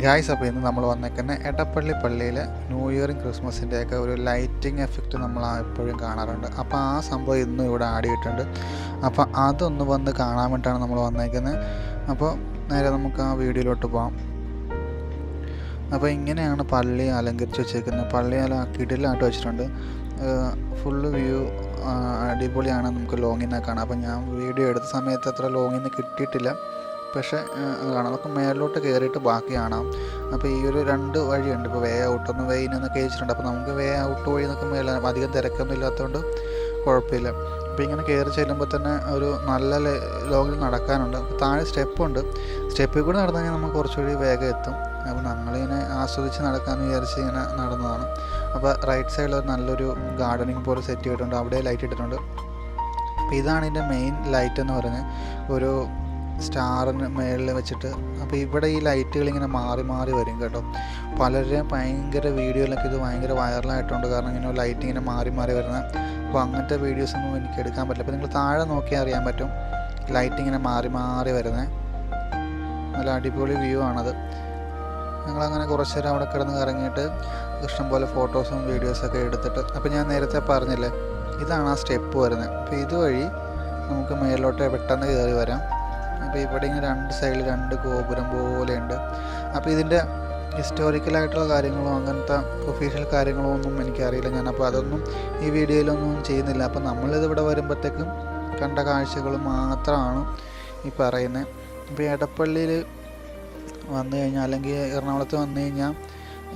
Guys അപ്പോൾ ഇന്ന് നമ്മൾ വന്നേക്കുന്ന എടപ്പള്ളി പള്ളിയിൽ ന്യൂ ഇയറും ക്രിസ്മസിന്റെയൊക്കെ ഒരു ലൈറ്റിംഗ് എഫക്റ്റ് നമ്മൾ എപ്പോഴും കാണാറുണ്ട്. അപ്പോൾ ആ സംഭവം ഇന്നും ഇവിടെ ആടിയിട്ടുണ്ട്. അപ്പോൾ അതൊന്ന് വന്ന് കാണാൻ വേണ്ടിയിട്ടാണ് നമ്മൾ വന്നേക്കുന്നത്. അപ്പോൾ നേരെ നമുക്ക് ആ വീഡിയോയിലോട്ട് പോകാം അപ്പോൾ ഇങ്ങനെയാണ് പള്ളി അലങ്കരിച്ച് വെച്ചേക്കുന്നത്. പള്ളി അല കിടിലായിട്ട് വെച്ചിട്ടുണ്ട്. ഫുള്ള് വ്യൂ അടിപൊളിയാണ്. നമുക്ക് ലോങ്ങിൽ നിന്ന് കാണാം. അപ്പോൾ ഞാൻ വീഡിയോ എടുത്ത സമയത്ത് അത്ര ലോങ്ങിൽ നിന്ന് കിട്ടിയിട്ടില്ല. പക്ഷേ അതാണ്. അതൊക്കെ മേലോട്ട് കയറിയിട്ട് ബാക്കി അപ്പോൾ ഈ ഒരു രണ്ട് വഴിയുണ്ട്. ഇപ്പോൾ വേ ഔട്ട് ഒന്ന് വേ ഇൻ എന്നൊക്കെ ചോദിച്ചിട്ടുണ്ട് അപ്പോൾ നമുക്ക് വേ ഔട്ട് വഴി നിൽക്കുമ്പോൾ എല്ലാം അധികം തിരക്കൊന്നും ഇല്ലാത്തതുകൊണ്ട് കുഴപ്പമില്ല. അപ്പോൾ ഇങ്ങനെ കയറി ചെല്ലുമ്പോൾ തന്നെ ഒരു നല്ല ലോങ്ങിൽ നടക്കാനുണ്ട്. അപ്പോൾ താഴെ സ്റ്റെപ്പുണ്ട് സ്റ്റെപ്പിൽ കൂടെ നടന്നു കഴിഞ്ഞാൽ നമുക്ക് കുറച്ചുകൂടി വേഗം എത്തും. അപ്പോൾ നമ്മളിങ്ങനെ ആസ്വദിച്ച് നടക്കാമെന്ന് വിചാരിച്ച് ഇങ്ങനെ നടന്നതാണ്. അപ്പോൾ റൈറ്റ് സൈഡിൽ ഒരു നല്ലൊരു ഗാർഡനിങ് പോലെ സെറ്റ് ചെയ്തിട്ടുണ്ട്. അവിടെ ലൈറ്റ് ഇട്ടിട്ടുണ്ട്. അപ്പോൾ ഇതാണ് ഇതിന്റെ മെയിൻ ലൈറ്റ് എന്ന് പറഞ്ഞ് ഒരു സ്റ്റാറിന് മേളിൽ വെച്ചിട്ട് അപ്പോൾ ഇവിടെ ഈ ലൈറ്റുകൾ ഇങ്ങനെ മാറി മാറി വരും കേട്ടോ. പലരുടെയും ഭയങ്കര വീഡിയോയിലൊക്കെ ഇത് ഭയങ്കര വൈറലായിട്ടുണ്ട്. കാരണം ഇങ്ങനെ ലൈറ്റ് ഇങ്ങനെ മാറി മാറി വരുന്ന. അപ്പോൾ അങ്ങനത്തെ വീഡിയോസ് ഒന്നും എനിക്ക് എടുക്കാൻ പറ്റില്ല. അപ്പോൾ നിങ്ങൾ താഴെ നോക്കിയാൽ അറിയാൻ പറ്റും. ലൈറ്റ് ഇങ്ങനെ മാറി മാറി വരുന്നത് നല്ല അടിപൊളി വ്യൂ ആണത്. ഞങ്ങളങ്ങനെ കുറച്ച് നേരം അവിടെ കിടന്ന് കറങ്ങിയിട്ട് ഇഷ്ടംപോലെ ഫോട്ടോസും വീഡിയോസൊക്കെ എടുത്തിട്ട്. അപ്പോൾ ഞാൻ നേരത്തെ പറഞ്ഞില്ലേ ഇതാണ് ആ സ്റ്റെപ്പ് വരുന്നത്. അപ്പോൾ ഇതുവഴി നമുക്ക് മേലോട്ട് പെട്ടെന്ന് കയറി വരാം. അപ്പോൾ ഇവിടെ ഇങ്ങനെ രണ്ട് സൈഡിൽ രണ്ട് ഗോപുരം പോലെയുണ്ട്. അപ്പോൾ ഇതിന്റെ ഹിസ്റ്റോറിക്കലായിട്ടുള്ള കാര്യങ്ങളോ അങ്ങനത്തെ ഒഫീഷ്യൽ കാര്യങ്ങളോ ഒന്നും എനിക്കറിയില്ല. ഞാൻ അപ്പോൾ അതൊന്നും ഈ വീഡിയോയിലൊന്നും ചെയ്യുന്നില്ല. അപ്പോൾ നമ്മളിത് ഇവിടെ വരുമ്പോഴത്തേക്കും കണ്ട കാഴ്ചകൾ മാത്രമാണ് ഈ പറയുന്നത് ഇപ്പോൾ എടപ്പള്ളിയിൽ വന്നു കഴിഞ്ഞാൽ അല്ലെങ്കിൽ എറണാകുളത്ത് വന്നു കഴിഞ്ഞാൽ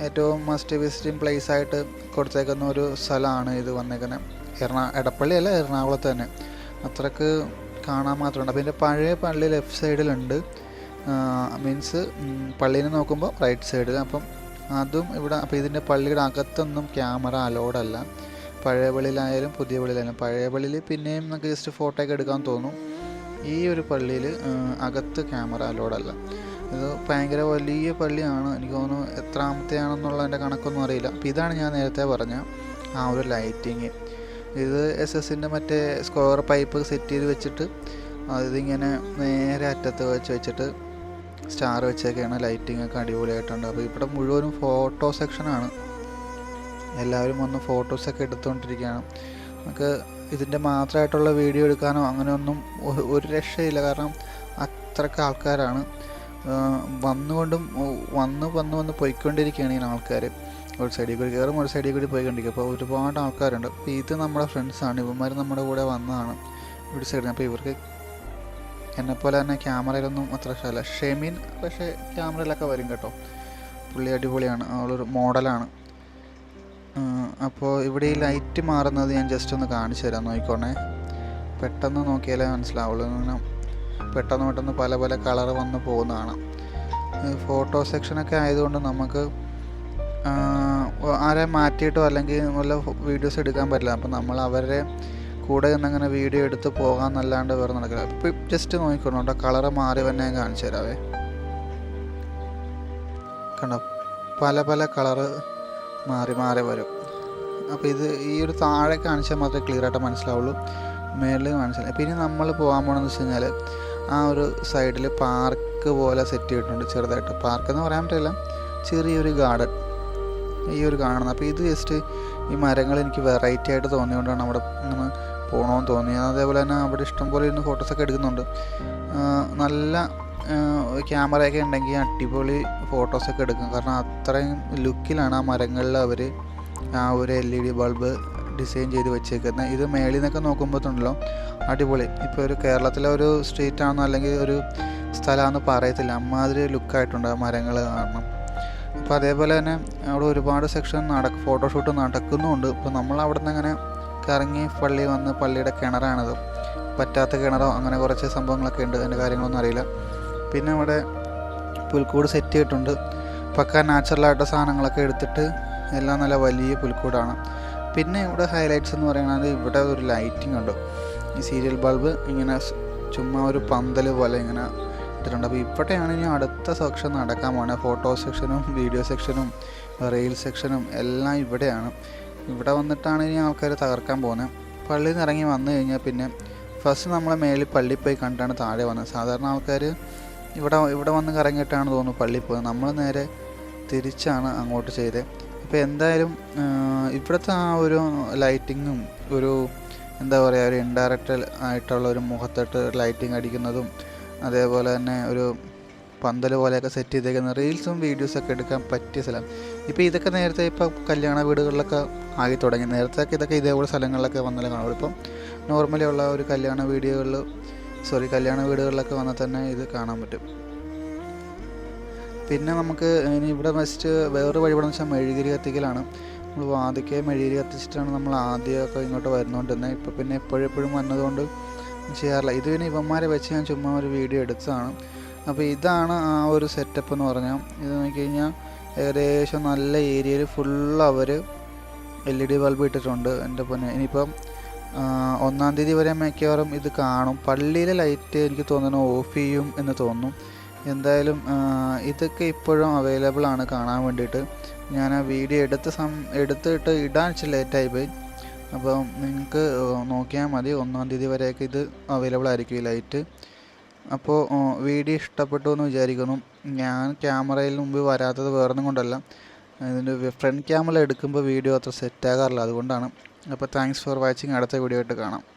ഏറ്റവും മസ്റ്റ് വിസിറ്റിംഗ് പ്ലേസ് ആയിട്ട് കൊടുത്തേക്കുന്ന ഒരു സ്ഥലമാണ് ഇത് വന്നേക്കുന്നത് എറണാ എടപ്പള്ളി അല്ല എറണാകുളത്ത് തന്നെ. അത്രയ്ക്ക് കാണാൻ മാത്രമുണ്ട്. അപ്പോൾ എന്റെ പഴയ പള്ളി ലെഫ്റ്റ് സൈഡിലുണ്ട് മീൻസ് പള്ളീനെ നോക്കുമ്പോൾ റൈറ്റ് സൈഡിൽ അപ്പം അതും ഇവിടെ അപ്പോൾ ഇതിന്റെ പള്ളിയുടെ അകത്തൊന്നും ക്യാമറ അലോഡല്ല പഴയ പള്ളിയിലായാലും പുതിയ പള്ളിയിലായാലും. പഴയ പള്ളിയിൽ പിന്നെയും നമുക്ക് ജസ്റ്റ് ഫോട്ടോ ഒക്കെ എടുക്കാൻ തോന്നും. ഈ ഒരു പള്ളിയിൽ അകത്ത് ക്യാമറ അലോഡല്ല ഇത് ഭയങ്കര വലിയ പള്ളിയാണ്. എനിക്ക് തോന്നുന്നു എത്രാമത്തെയാണെന്നുള്ളതിന്റെ കണക്കൊന്നും അറിയില്ല. അപ്പോൾ ഇതാണ് ഞാൻ നേരത്തെ പറഞ്ഞ ആ ഒരു ലൈറ്റിങ് ഇത് എസ് എസിന്റെ മറ്റേ സ്ക്വയർ പൈപ്പ് സെറ്റ് ചെയ്ത് വെച്ചിട്ട് അതിങ്ങനെ നേരെ അറ്റത്ത് വെച്ച് വെച്ചിട്ട് സ്റ്റാർ വെച്ചൊക്കെയാണ് ലൈറ്റിംഗ് ഒക്കെ അടിപൊളിയായിട്ടുണ്ട്. അപ്പോൾ ഇവിടെ മുഴുവനും ഫോട്ടോ സെക്ഷനാണ് എല്ലാവരും വന്ന് ഫോട്ടോസൊക്കെ എടുത്തുകൊണ്ടിരിക്കുകയാണ് നമുക്ക് ഇതിന്റെ മാത്രമായിട്ടുള്ള വീഡിയോ എടുക്കാനോ അങ്ങനെയൊന്നും ഒരു രക്ഷയില്ല. കാരണം അത്രയ്ക്ക് ആൾക്കാരാണ്. വന്നുകൊണ്ടും വന്ന് വന്ന് വന്ന് പോയിക്കൊണ്ടിരിക്കുകയാണ് ഈ ആൾക്കാർ. ഒരു സൈഡിൽ കൂടി കയറും ഒരു സൈഡിൽ കൂടി പോയിക്കൊണ്ടിരിക്കും. അപ്പോൾ ഒരുപാട് ആൾക്കാരുണ്ട്. അപ്പോൾ ഇത് നമ്മുടെ ഫ്രണ്ട്സാണ് ഇവന്മാർ നമ്മുടെ കൂടെ വന്നതാണ്. ഒരു സൈഡിൽ അപ്പോൾ ഇവർക്ക് എന്നെപ്പോലെ തന്നെ ക്യാമറയിലൊന്നും അത്ര ഇഷ്ടമല്ല. ഷെമീൻ പക്ഷേ ക്യാമറയിലൊക്കെ വരും കേട്ടോ. പുള്ളി അടിപൊളിയാണ്. അവളൊരു മോഡലാണ്. അപ്പോൾ ഇവിടെ ഈ ലൈറ്റ് മാറുന്നത് ഞാൻ ജസ്റ്റ് ഒന്ന് കാണിച്ചു തരാം. നോക്കിക്കോണേ. പെട്ടെന്ന് നോക്കിയാലേ മനസ്സിലാവുള്ളൂ. പെട്ടെന്ന് പെട്ടെന്ന് പല പല കളർ വന്ന് പോകുന്നതാണ്. ഫോട്ടോ സെക്ഷനൊക്കെ ആയതുകൊണ്ട് നമുക്ക് ആരെ മാറ്റിയിട്ടോ അല്ലെങ്കിൽ വല്ല വീഡിയോസ് എടുക്കാൻ പറ്റില്ല. അപ്പം നമ്മൾ അവരുടെ കൂടെ നിന്നങ്ങനെ വീഡിയോ എടുത്ത് പോകാമെന്നല്ലാണ്ട് വേറെ നടക്കില്ല. ഇപ്പം ജസ്റ്റ് നോക്കിക്കോണം കേട്ടോ. കളറ് മാറി തന്നെ ഞാൻ കാണിച്ചു തരാവേ. കണ്ടോ? പല പല കളറ് മാറി മാറി വരും. അപ്പോൾ ഇത് ഈ ഒരു താഴെ കാണിച്ചാൽ മാത്രമേ ക്ലിയർ ആയിട്ട് മനസ്സിലാവുള്ളൂ. മേളിൽ മനസ്സിലായി പിന്നെ നമ്മൾ പോകാൻ പോകണമെന്ന് വെച്ച് കഴിഞ്ഞാൽ ആ ഒരു സൈഡിൽ പാർക്ക് പോലെ സെറ്റ് ചെയ്തിട്ടുണ്ട് ചെറുതായിട്ട്. പാർക്ക് എന്ന് പറയാൻ പറ്റില്ല. ചെറിയൊരു ഗാർഡൻ. ഈ ഒരു കാണുന്നത്. അപ്പോൾ ഇത് ജസ്റ്റ് ഈ മരങ്ങൾ എനിക്ക് വെറൈറ്റി ആയിട്ട് തോന്നിയതുകൊണ്ടാണ് അവിടെ ഇങ്ങനെ പോകണമെന്ന് തോന്നിയത്. അതേപോലെ തന്നെ അവിടെ ഇഷ്ടംപോലെ ഇരുന്ന് ഫോട്ടോസൊക്കെ എടുക്കുന്നുണ്ട്. നല്ല ക്യാമറയൊക്കെ ഉണ്ടെങ്കിൽ അടിപൊളി ഫോട്ടോസൊക്കെ എടുക്കും. കാരണം അത്രയും ലുക്കിലാണ് ആ മരങ്ങളിൽ അവർ ആ ഒരു L E D bulb design ചെയ്ത് വെച്ചേക്കുന്നത് ഇത് മേളിൽ നിന്നൊക്കെ നോക്കുമ്പോഴത്തുണ്ടല്ലോ അടിപൊളി. ഇപ്പോൾ ഒരു കേരളത്തിലെ ഒരു സ്ട്രീറ്റ് ആണെന്നോ അല്ലെങ്കിൽ ഒരു സ്ഥലമാണെന്ന് പറയത്തില്ല. അമ്മാതിരി ലുക്കായിട്ടുണ്ട് മരങ്ങൾ കാരണം അപ്പോൾ അതേപോലെ തന്നെ അവിടെ ഒരുപാട് സെക്ഷൻ നട ഫോട്ടോഷൂട്ട് നടക്കുന്നുമുണ്ട് ഇപ്പോൾ നമ്മൾ അവിടെ നിന്ന് അങ്ങനെ കറങ്ങി പള്ളി വന്ന് പള്ളിയുടെ കിണറാണത്. പറ്റാത്ത കിണറോ അങ്ങനെ കുറച്ച് സംഭവങ്ങളൊക്കെ ഉണ്ട്. അതിന്റെ കാര്യങ്ങളൊന്നും അറിയില്ല. പിന്നെ അവിടെ പുൽക്കൂട് സെറ്റ് ചെയ്തിട്ടുണ്ട്. പക്ക നാച്ചുറലായിട്ട് സാധനങ്ങളൊക്കെ എടുത്തിട്ട് എല്ലാം നല്ല വലിയ പുൽക്കൂടാണ്. പിന്നെ ഇവിടെ ഹൈലൈറ്റ്സ് എന്ന് പറയുന്നത് ഇവിടെ ഒരു ലൈറ്റിംഗ് ഉണ്ട്? ഈ സീരിയൽ ബൾബ് ഇങ്ങനെ ചുമ്മാ ഒരു പന്തൽ പോലെ ഇങ്ങനെ ഇട്ടിട്ടുണ്ട്. അപ്പോൾ ഇവിടെയാണ് ഇനി അടുത്ത സെക്ഷൻ നടക്കാൻ പോകുന്നത് ഫോട്ടോ സെക്ഷനും വീഡിയോ സെക്ഷനും റെയിൽ സെക്ഷനും എല്ലാം ഇവിടെയാണ്. ഇവിടെ വന്നിട്ടാണ് ഇനി ആൾക്കാർ തകർക്കാൻ പോകുന്നത് പള്ളിയിൽ നിന്ന് ഇറങ്ങി വന്നു കഴിഞ്ഞാൽ പിന്നെ ഫസ്റ്റ് നമ്മൾ മേളിൽ പള്ളിയിൽ പോയി കണ്ടാണ് താഴെ വന്നത്. സാധാരണ ആൾക്കാർ ഇവിടെ ഇവിടെ വന്ന് കറങ്ങിയിട്ടാണ് തോന്നുന്നു പള്ളി പോയത് നമ്മൾ നേരെ തിരിച്ചാണ് അങ്ങോട്ട് ചെയ്തത് അപ്പോൾ എന്തായാലും ഇവിടുത്തെ ആ ഒരു ലൈറ്റിങ്ങും ഒരു എന്താ പറയുക ഒരു ഇൻഡയറക്റ്റ് ആയിട്ടുള്ള ഒരു മുഖത്തോട്ട് ലൈറ്റിംഗ് അടിക്കുന്നതും അതേപോലെ തന്നെ ഒരു പന്തൽ പോലെയൊക്കെ സെറ്റ് ചെയ്തേക്കുന്ന റീൽസും വീഡിയോസൊക്കെ എടുക്കാൻ പറ്റിയ സ്ഥലം. ഇപ്പോൾ ഇതൊക്കെ നേരത്തെ ഇപ്പോൾ കല്യാണ വീടുകളിലൊക്കെ ആയി തുടങ്ങി. നേരത്തെ ഇതൊക്കെ ഇതേപോലെ സ്ഥലങ്ങളിലൊക്കെ വന്നാലും കാണും ഇപ്പം നോർമലി ഉള്ള ഒരു കല്യാണ വീഡിയോകളിൽ സോറി കല്യാണ വീടുകളിലൊക്കെ വന്നാൽ തന്നെ ഇത് കാണാൻ പറ്റും. പിന്നെ നമുക്ക് ഇനി ഇവിടെ വെച്ചിട്ട് വേറൊരു വഴിപാടെന്ന് വെച്ചാൽ മെഴുകിരി കത്തിക്കലാണ്. നമ്മൾ വാതിക്കെ മെഴുകിരി കത്തിച്ചിട്ടാണ് നമ്മൾ ആദ്യമൊക്കെ ഇങ്ങോട്ട് വരുന്നുകൊണ്ടിരുന്നത് ഇപ്പോൾ പിന്നെ എപ്പോഴും എപ്പോഴും വന്നതുകൊണ്ട് ചെയ്യാറില്ല. ഇത് പിന്നെ ഇവന്മാരെ വെച്ച് ഞാൻ ചുമ്മാ ഒരു വീഡിയോ എടുത്തതാണ്. അപ്പോൾ ഇതാണ് ആ ഒരു സെറ്റപ്പ് എന്ന് പറഞ്ഞാൽ. ഇത് നോക്കിക്കഴിഞ്ഞാൽ ഏകദേശം നല്ല ഏരിയയിൽ ഫുൾ അവർ എൽ ഇ ഡി ബൾബ് ഇട്ടിട്ടുണ്ട് എന്റെ പൊന്നെ. ഇനിയിപ്പം ഒന്നാം തീയതി വരെ മിക്കവാറും ഇത് കാണും. പള്ളിയിലെ ലൈറ്റ് എനിക്ക് തോന്നുന്നു ഓഫ് ചെയ്യും എന്ന് തോന്നുന്നു എന്തായാലും ഇതൊക്കെ ഇപ്പോഴും അവൈലബിൾ ആണ് കാണാൻ വേണ്ടിയിട്ട്. ഞാൻ ആ വീഡിയോ എടുത്ത് സം എടുത്തിട്ട് ഇടാൻ വെച്ച് ലേറ്റായി പോയി. അപ്പോൾ നിങ്ങൾക്ക് നോക്കിയാൽ മതി. ഒന്നാം തീയതി വരെയൊക്കെ ഇത് അവൈലബിൾ ആയിരിക്കും ഈ ലൈറ്റ് അപ്പോൾ വീഡിയോ ഇഷ്ടപ്പെട്ടു എന്ന് വിചാരിക്കുന്നു. ഞാൻ ക്യാമറയിൽ മുമ്പ് വരാത്തത് വേറൊന്നും കൊണ്ടല്ല. ഇതിന്റെ ഫ്രണ്ട് ക്യാമറ എടുക്കുമ്പോൾ വീഡിയോ അത്ര സെറ്റ് ആകാറില്ല. അതുകൊണ്ടാണ്. അപ്പോൾ താങ്ക്സ് ഫോർ വാച്ചിങ് അടുത്ത വീഡിയോ ആയിട്ട് കാണാം.